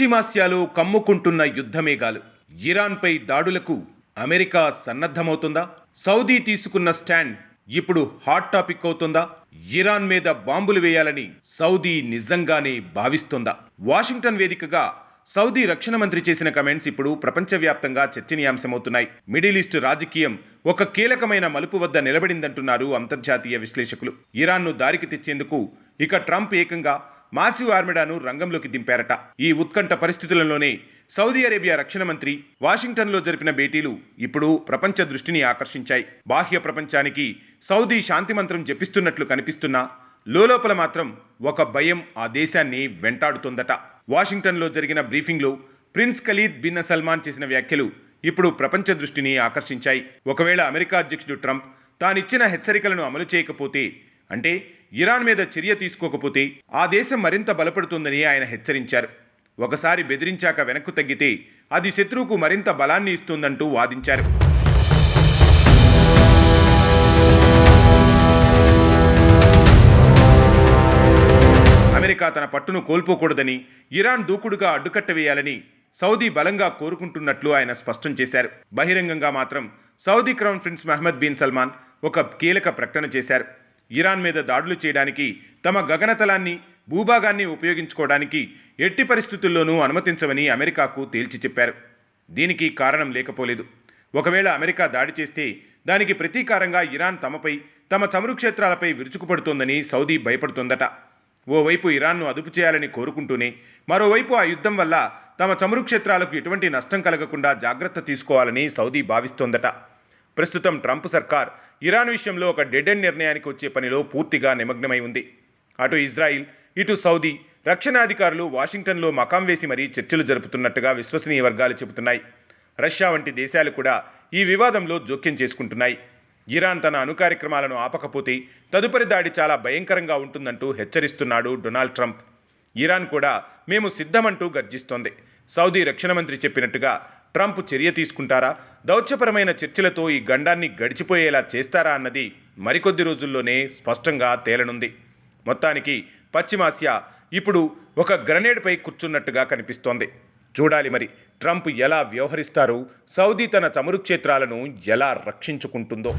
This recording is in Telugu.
పశ్చిమాసియాలో కమ్ముకుంటున్న యుద్ధమేఘాలు. ఇరాన్పై దాడులకు అమెరికా సన్నద్ధమవుతుందా? సౌదీ తీసుకున్న స్టాండ్ ఇప్పుడు హాట్ టాపిక్ అవుతుందా? ఇరాన్ మీద బాంబులు వేయాలని సౌదీ నిజంగానే భావిస్తుందా? వాషింగ్టన్ వేదికగా సౌదీ రక్షణ మంత్రి చేసిన కమెంట్స్ ఇప్పుడు ప్రపంచవ్యాప్తంగా చర్చనీయాంశమవుతున్నాయి. మిడిల్ ఈస్ట్ రాజకీయం ఒక కీలకమైన మలుపు వద్ద నిలబడిందంటున్నారు అంతర్జాతీయ విశ్లేషకులు. ఇరాన్ను దారికి తెచ్చేందుకు ఇక ట్రంప్ ఏకంగా మాసివ్ ఆర్మిడాను రంగంలోకి దింపారట. ఈ ఉత్కంఠ పరిస్థితులలోనే సౌదీ అరేబియా రక్షణ మంత్రి వాషింగ్టన్లో జరిపిన భేటీలు ఇప్పుడు ప్రపంచ దృష్టిని ఆకర్షించాయి. బాహ్య ప్రపంచానికి సౌదీ శాంతి మంత్రం జపిస్తున్నట్లు కనిపిస్తున్నా లోలోపల మాత్రం ఒక భయం ఆ దేశాన్ని వెంటాడుతోందట. వాషింగ్టన్లో జరిగిన బ్రీఫింగ్లో ప్రిన్స్ ఖలీద్ బిన్ సల్మాన్ చేసిన వ్యాఖ్యలు ఇప్పుడు ప్రపంచ దృష్టిని ఆకర్షించాయి. ఒకవేళ అమెరికా అధ్యక్షుడు ట్రంప్ తానిచ్చిన హెచ్చరికలను అమలు చేయకపోతే అంటే ఇరాన్ మీద చర్య తీసుకోకపోతే ఆ దేశం మరింత బలపడుతుందని ఆయన హెచ్చరించారు. ఒకసారి బెదిరించాక వెనక్కు తగ్గితే అది శత్రువుకు మరింత బలాన్ని ఇస్తుందంటూ వాదించారు. అమెరికా తన పట్టును కోల్పోకూడదని ఇరాన్ దూకుడుగా అడ్డుకట్ట వేయాలని సౌదీ బలంగా కోరుకుంటున్నట్లు ఆయన స్పష్టం చేశారు. బహిరంగంగా మాత్రం Saudi crown prince Mohammed bin Salman ఒక కీలక ప్రకటన చేశారు. ఇరాన్ మీద దాడులు చేయడానికి తమ గగనతలాన్ని భూభాగాన్ని ఉపయోగించుకోవడానికి ఎట్టి పరిస్థితుల్లోనూ అనుమతించవని అమెరికాకు తేల్చి చెప్పారు. దీనికి కారణం లేకపోలేదు. ఒకవేళ అమెరికా దాడి చేస్తే దానికి ప్రతీకారంగా ఇరాన్ తమపై తమ చమురు క్షేత్రాలపై విరుచుకుపడుతోందని సౌదీ భయపడుతోందట. ఓవైపు ఇరాన్ను అదుపు చేయాలని కోరుకుంటూనే మరోవైపు ఆ యుద్ధం వల్ల తమ చమురు క్షేత్రాలకు ఎటువంటి నష్టం కలగకుండా జాగ్రత్త తీసుకోవాలని సౌదీ భావిస్తోందట. ప్రస్తుతం ట్రంప్ సర్కార్ ఇరాన్ విషయంలో ఒక డెడ్ ఎండ్ నిర్ణయానికి వచ్చే పనిలో పూర్తిగా నిమగ్నమై ఉంది. అటు ఇజ్రాయిల్ ఇటు సౌదీ రక్షణ అధికారులు వాషింగ్టన్లో మకాం వేసి మరీ చర్చలు జరుపుతున్నట్టుగా విశ్వసనీయ వర్గాలు చెబుతున్నాయి. రష్యా వంటి దేశాలు కూడా ఈ వివాదంలో జోక్యం చేసుకుంటున్నాయి. ఇరాన్ తన అణు కార్యక్రమాలను ఆపకపోతే తదుపరి దాడి చాలా భయంకరంగా ఉంటుందంటూ హెచ్చరిస్తున్నాడు డొనాల్డ్ ట్రంప్. ఇరాన్ కూడా మేము సిద్ధమంటూ గర్జిస్తోంది. సౌదీ రక్షణ మంత్రి చెప్పినట్టుగా ట్రంప్ చర్య తీసుకుంటారా? దౌత్యపరమైన చర్చలతో ఈ గండాన్ని గడిచిపోయేలా చేస్తారా అన్నది మరికొద్ది రోజుల్లోనే స్పష్టంగా తేలనుంది. మొత్తానికి పశ్చిమాసియా ఇప్పుడు ఒక గ్రనేడ్పై కూర్చున్నట్టుగా కనిపిస్తోంది. చూడాలి మరి ట్రంప్ ఎలా వ్యవహరిస్తారో సౌదీ తన చమురు క్షేత్రాలను ఎలా రక్షించుకుంటుందో.